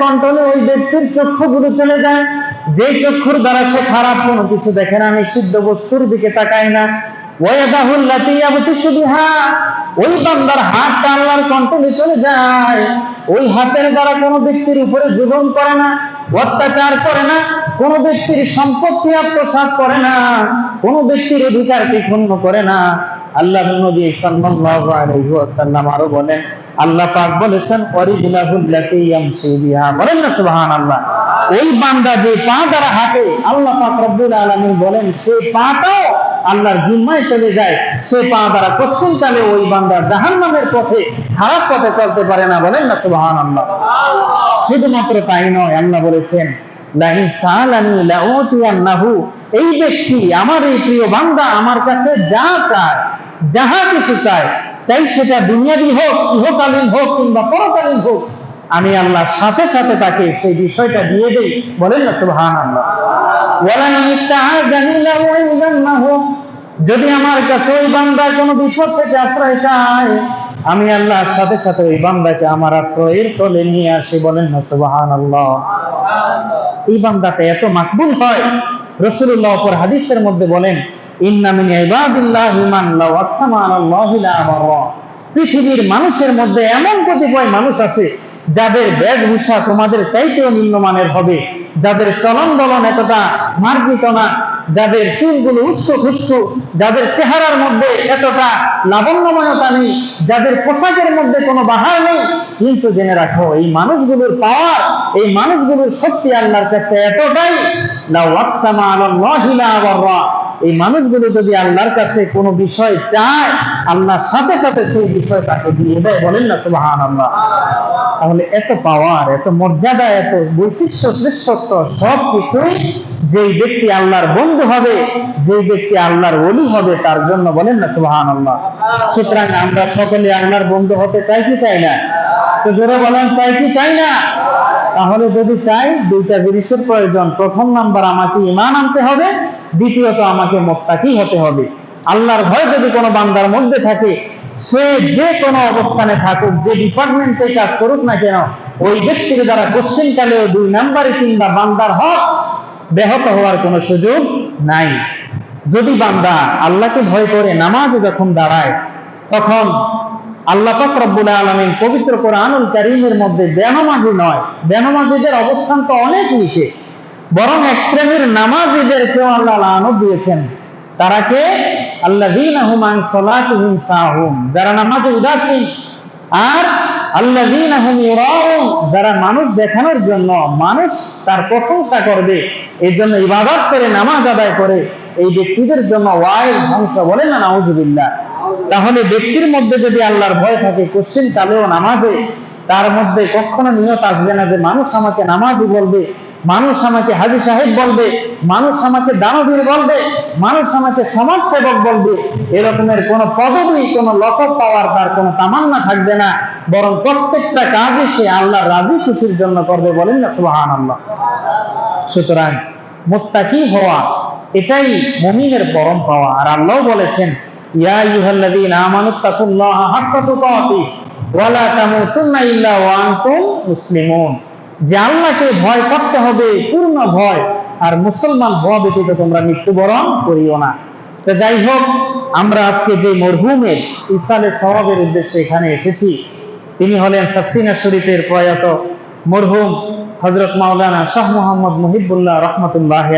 কন্ট্রোলে ওই ব্যক্তির চক্ষুগুলো চলে যায়। যে চক্ষুর দ্বারা সে খারাপ কোনো কিছু দেখে না বস্তুর দিকে তাকায় না। ওই চলে যায়। ওই হাতের দ্বারা কোনো ব্যক্তির উপরে জুলুম করে না, অত্যাচার করে না, কোনো ব্যক্তির সম্পত্তি আত্মসাৎ করে না, কোনো ব্যক্তির অধিকারকে ক্ষুণ্ণ করে না। আল্লাহ নবী সাল্লাল্লাহু আলাইহি ওয়াসাল্লাম আরও বলেন, আল্লাহ পাক বলেছেন ইয়ামশি বিহা। বলেন না, সুবহানাল্লাহ। ওই বান্দা যে পা দ্বারা হাঁটে, আল্লাহ পাক রব্বুল আলামিন বলেন পাটাও আল্লাহর জিম্মায় চলে যায়। সে পা দ্বারা ওই বান্দা জাহান্নামের পথে, খারাপ পথে চলতে পারে না। বলেন না, সুবহানাল্লাহ। শুধুমাত্র তাই নয়, আল্লাহ বলেছেন, লাইন সালানি লাউতিয়ান্নাহু। এই ব্যক্তি, আমার এই প্রিয় বান্দা আমার কাছে যা চায় যাহা কিছু চাই সেটা দুনিয়াবি হোক, ইহকালীন হোক কিংবা পরকালীন হোক। আমি আল্লাহর সাথে সাথে তাকে সেই বিষয়টা দিয়ে দেই। বলেন না সুবহান আল্লাহ যদি আমার কাছে ওই বান্দা কোনো বিপদ থেকে আশ্রয় চায়, আমি আল্লাহর সাথে সাথে ওই বান্দাকে আমার আশ্রয়ের তলে নিয়ে আসি। বলেন না সুবহান আল্লাহ এই বান্দাটা এত মাকবুল হয়। রসুল্লাহ অপর হাদিসের মধ্যে বলেন পৃথিবীর মানুষের মধ্যে এমন কতিপয় মানুষ আছে, যাদের বেশভূষা তোমাদের চাইতেও নিম্নমানের হবে, যাদের চলন বলন এতটা মার্জিত না, যাদের চুলগুলো উচ্চ খুচ্ছ যাদের চেহারার মধ্যে এতটা লাবণ্যময়তা নেই, যাদের পোশাকের মধ্যে কোনো বাহার নেই। কিন্তু জেনে রাখো, এই মানুষগুলোর পাওয়ার, এই মানুষগুলোর শক্তি আল্লাহর কাছে এতটাই। এই মানুষগুলো যদি আল্লাহর কাছে কোনো বিষয় চায়, আল্লাহর সাথে সাথে সেই বিষয় তাকে দিয়ে দেয়, বলেন না সুবাহান আল্লাহ তাহলে এত পাওয়ার, এত মর্যাদা, এত বৈশিষ্ট্য, শ্রেষ্ঠত্ব সব কিছুই যেই ব্যক্তি আল্লাহর বন্ধু হবে, যেই ব্যক্তি আল্লাহর ওলি হবে, তার জন্য বলেন না সুবাহান আল্লাহ সুতরাং আমরা সকলে আল্লাহর বন্ধু হতে চাই কি চাই না? তো জোরে বলেন, চাই কি চাই না? তাহলে যদি চাই, দুইটা জিনিসের প্রয়োজন। প্রথম নাম্বার, আমাকে ইমান আনতে হবে। দ্বিতীয়ত, আমাকে মোত্তাকি হতে হবে। আল্লাহর ভয় যদি কোনো বান্দার মধ্যে থাকে সে যে কোনো অবস্থানে থাকুক, যে ডিপার্টমেন্টে কাজ করুক না কেন, ওই ব্যক্তির দ্বারা কোশ্চেন কালেও দুই নাম্বারে কিংবা বান্দার হক ব্যাহত হওয়ার কোনো সুযোগ নাই। যদি বান্দা আল্লাহকে ভয় করে নামাজে যখন দাঁড়ায়, তখন আল্লাহ রব্বুল আলামিন পবিত্র কোরআনুল কারীমের মধ্যে বেনামাজি নয়, বেনামাজিদের অবস্থান তো অনেক নিচে, বরং এক শ্রেণির নামাজিদেরকেও আল্লাহ লানত দিয়েছেন। তারা কে? আল্লাযীনা হুম আন সালাতিহিম সাহুম। যারা নামাজে উদাসীন, আর আল্লাযীনা হুম ইউরাউন, যারা মানুষ দেখানোর জন্য মানুষ তার প্রশংসা করবে এই জন্য ইবাদত করে, নামাজ আদায় করে, এই ব্যক্তিদের জন্য ওয়াইল ধ্বংস বলে না, নাউজুবিল্লাহ। তাহলে ব্যক্তির মধ্যে যদি আল্লাহর ভয় থাকে কোশ্চিন কালেও নামাজে, তার মধ্যে কখনো নিয়ত আসবে না যে, মানুষ আমাকে নামাজি বলবে, মানুষ আমাকে হাজি সাহেব বলবে মানুষ আমাকে দানবীর বলবে, মানুষ আমাকে সমাজ সেবক বলবে, এরকমের কোন পদবি, কোন লকব পাওয়ার তার কোনো তামান্না থাকবে না। বরং প্রত্যেকটা কাজই সে আল্লাহ রাজি খুশির জন্য করবে বলেন না সুবাহান আল্লাহ সুতরাং মোত্তাকি হওয়া, এটাই মুমিনের পরম পাওয়া। আর আল্লাহ বলেছেন, ইয়া আইয়ুহাল্লাযীনা আমানুত্তাকুল্লাহা হাক্কা তুকাতিহি ওয়া লা তামুতুন্না ইল্লা ওয়া আনতুম মুসলিমুন। যে আল্লাহকে ভয় করতে হবে, পূর্ণ ভয় আর মুসলমান হওয়া ব্যতীত তোমরা মৃত্যুবরণ করিও না। তো যাই হোক, আমরা আজকে যে মরহুমের ইসালে স্বভাবের উদ্দেশ্যে এখানে এসেছি, তিনি হলেন সাসিনা শরীফের প্রয়াত মরহুম হজরত মাওলানা শাহ মোহাম্মদ মুহিবুল্লাহ রহমতুল্লাহ